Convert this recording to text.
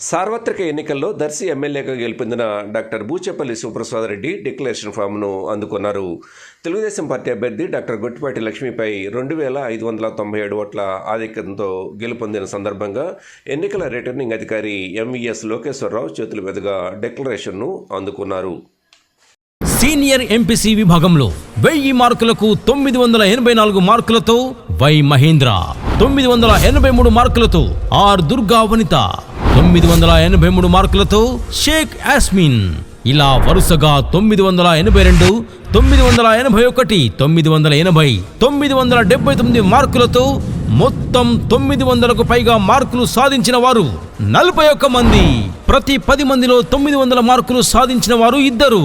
సార్వత్రిక ఎన్నికల్లో దర్శి ఎమ్మెల్యేగా గెలుపొందిన డాక్టర్ బూచేపల్లి సుప్రసాద్ రెడ్డి డిక్లరేషన్ ఫామ్ను అందుకున్నారు. తెలుగుదేశం పార్టీ అభ్యర్థి డాక్టర్ గొట్టిపాటి లక్ష్మిపై రెండు వేల ఐదు వందల తొంభై ఏడు ఓట్ల ఆధిక్యంతో గెలుపొందిన సందర్భంగా ఎన్నికల రిటర్నింగ్ అధికారి ఎంవీఎస్ లోకేశ్వరరావు చేతుల మీదుగా డిక్లరేషన్ను అందుకున్నారు. సీనియర్ ఎంపీసీ విభాగంలో వెయ్యి మార్కులకు తొమ్మిది వందల ఎనభై నాలుగు మార్కులతో వై మహేంద్ర తొమ్మిది వందల ఎనభై మూడు మార్కులతో ఆర్ దుర్గా వనిత. తొమ్మిది వందల ఎనభై మూడు మార్కులతో షేక్ యాస్మిన్. ఇలా వరుసగా తొమ్మిది వందల ఎనభై రెండు తొమ్మిది వందల ఎనభై ఒకటి తొమ్మిది వందల ఎనభై తొమ్మిది వందల డెబ్బై తొమ్మిది మార్కులతో మొత్తం తొమ్మిది వందలకు పైగా మార్కులు సాధించిన వారు నలభై ఒక్క మంది. ప్రతి పది మందిలో తొమ్మిది వందల మార్కులు సాధించిన వారు ఇద్దరు.